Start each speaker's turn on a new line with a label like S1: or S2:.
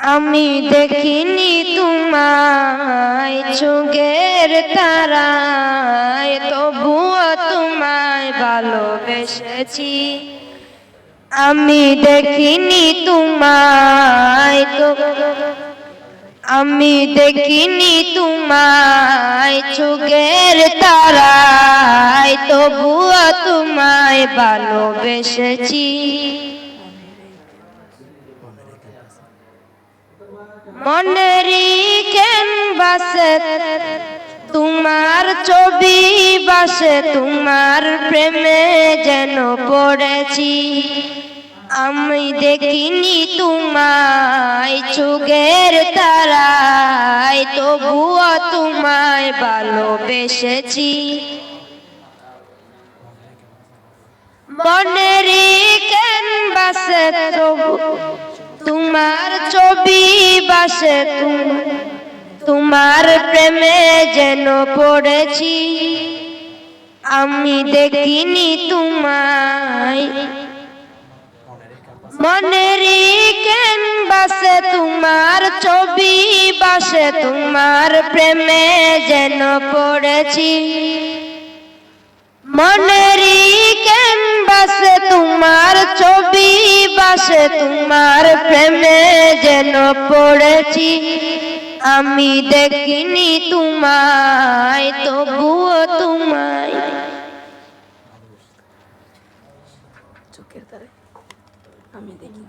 S1: আমি দেখিনি তোমায় চোখের তারায়, তবুও তোমায় ভালোবেসেছি। আমি দেখিনি তোমায় তো, আমি দেখিনি তোমায় চোখের তারায়, তবুও তোমায় ভালোবেসেছি। মনেরই ক্যানভাসে তোমার ছবি বাসে, তোমার প্রেমে যেন পড়েছি। আমি দেখিনি তোমায় চোখের তারায়, তবুও তোমায় ভালোবেসেছি। তোমার ছবি বাসে তুম- তোমার প্রেমে যেন পড়েছি। আমি দেখিনি তোমায়। মনেরই কেন বাসে তোমার ছবি বাসে, তোমার প্রেমে যেন পড়েছি। তোমার প্রেমে যেন পড়েছি আমি দেখিনি তোমায় তবুও তোমায়। চোখের তারে আমি দেখি।